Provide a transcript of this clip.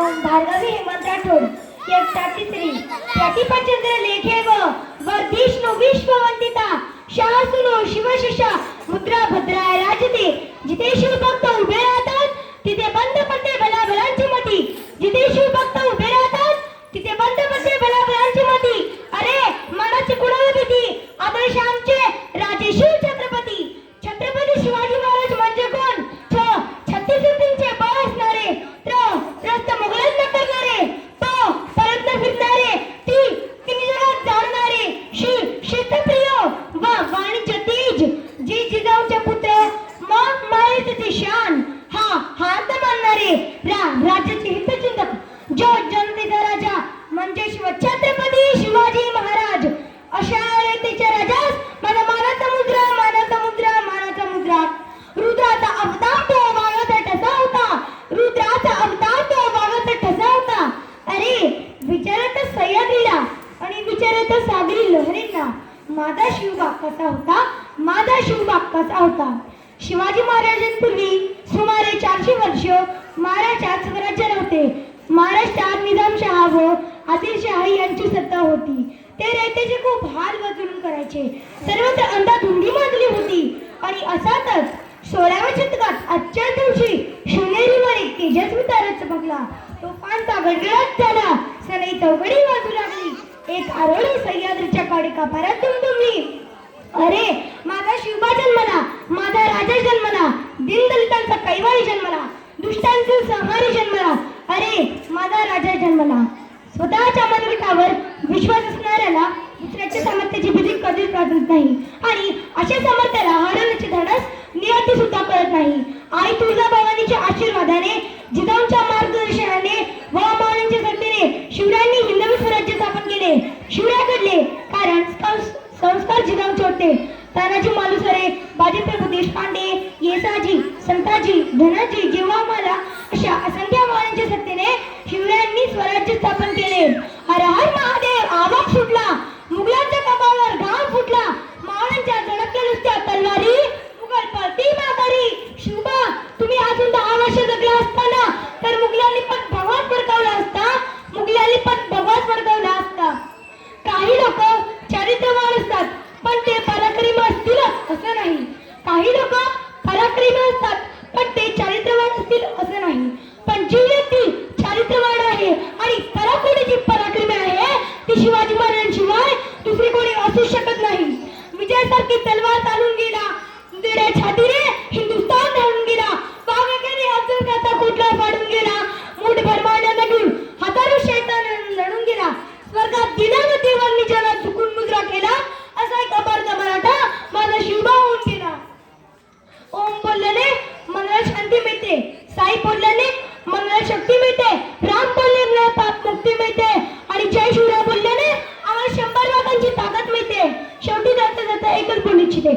भार्गवी हेमंत राठोड इयत्ता तिसरी. प्रतिपचंद्र लेखे व वर्धिष्णु विश्ववंदिता शासुलो शिवशशा मुद्रा भद्राय राजते जितेश्वर शिवभक्त उभे राहतात. होता सागरी लहरींना माझा शिवबाग कसा होता माझा शिवबाग कसा होता. शिवाजी महाराजांपूर्वी सुमारे चारशे वर्ष महाराष्ट्रात स्वराज्य नव्हते महाराष्ट्रात निजामशहा व आदिलशहा यांची सत्ता होती. ते रयतेचे खूप हाल बदलून करायचे. सर्वत्र अंधाधुंदी माजली होती. आणि असातच सोळाव्या शतकात आजच्या दिवशी शिवनेरीवर एक तेजस्वी तारा चमकला तो पानचा गडगडाट झाला. सनई चौकडी वाजू लागली. एक आरोळी सह्याद्रीच्या काडी कापारात तुम्ही अरे माझा शिवबा जन्मला माझा राजा जन्मला दीनदलितांचा कैवारी जन्मला दुष्टांचे संहारी जन्मला. अरे माझा राजा जन्मला. स्वतःच्या मनविकावर विश्वास असणाऱ्याला दुसऱ्याच्या सामर्थ्याची भीती कधीच वाटत नाही. आणि अशा सामर्थ्याला हरवण्याचे धाडस नियती सुद्धा करत नाही. आई तुळजाभवानीच्या आशीर्वादाने जिजाऊन मार्गदर्शनाने व अमावांच्या सत्तेने शिवरायांनी हिंदवी स्वराज्य स्थापन केले शिवराय घडले कारण संस- संस्कार जिजाऊंचे होते. तानाजी मालुसरे बाजीप्रभू देशपांडे येसाजी संताजी धनाजी जेव्हा आम्हाला अशा असंख्य अमावांच्या सत्तेने शिवरायांनी स्वराज्य स्थापन केले. हर हर महादेव आवाज सुटला मुघलांच्या कपाळावर घाम फुटला. मावळ्यांच्या झडकल्या नुसत्या तलवारी. मुघल पळती माघारी. शिवबा तुम्ही अजून दहा वर्ष जगला असताना. तर मुघलांनी पण भगवान फडकावला असता. मुघलांनी पण भगवान फडकावला असता काही लोक चारित्र्यवान असतात पण ते पराक्रमी असतीलच असं नाही काही लोक पराक्रमी असतात पण ते चारित्र्यवान असतील असं नाही. पण जी व्यक्ती चारित्र्यवान आहे आणि पराक्रमी जी पराक्रमी आहे ती शिवाजी महाराजांशिवाय दुसरी कोणी असू शकत नाही. विजयासारखी तलवार चालून गेला छातीने हिंदुस्थान धावून गेला. वाघेने अफजल त्याचा कुठला पाडून गेला मुठभर मांड्याला घेऊन हजारो शैतान लढून गेला स्वर्गात गेला व देवांनी जगात चुकून मुद्रा केला असा एक अपारचा मराठा माझा शिवबा होऊन गेला ओम बोलल्याने मनाला शांती मिळते साई बोलल्याने मनाला शक्ती मिळते. राम बोलल्याने पाप मुक्ती मिळते. आणि जय शिवराय बोलल्याने आम्हाला शंभर वाघांची ताकद मिळते. शेवटी जाता जाता एकच बोलू इच्छिते.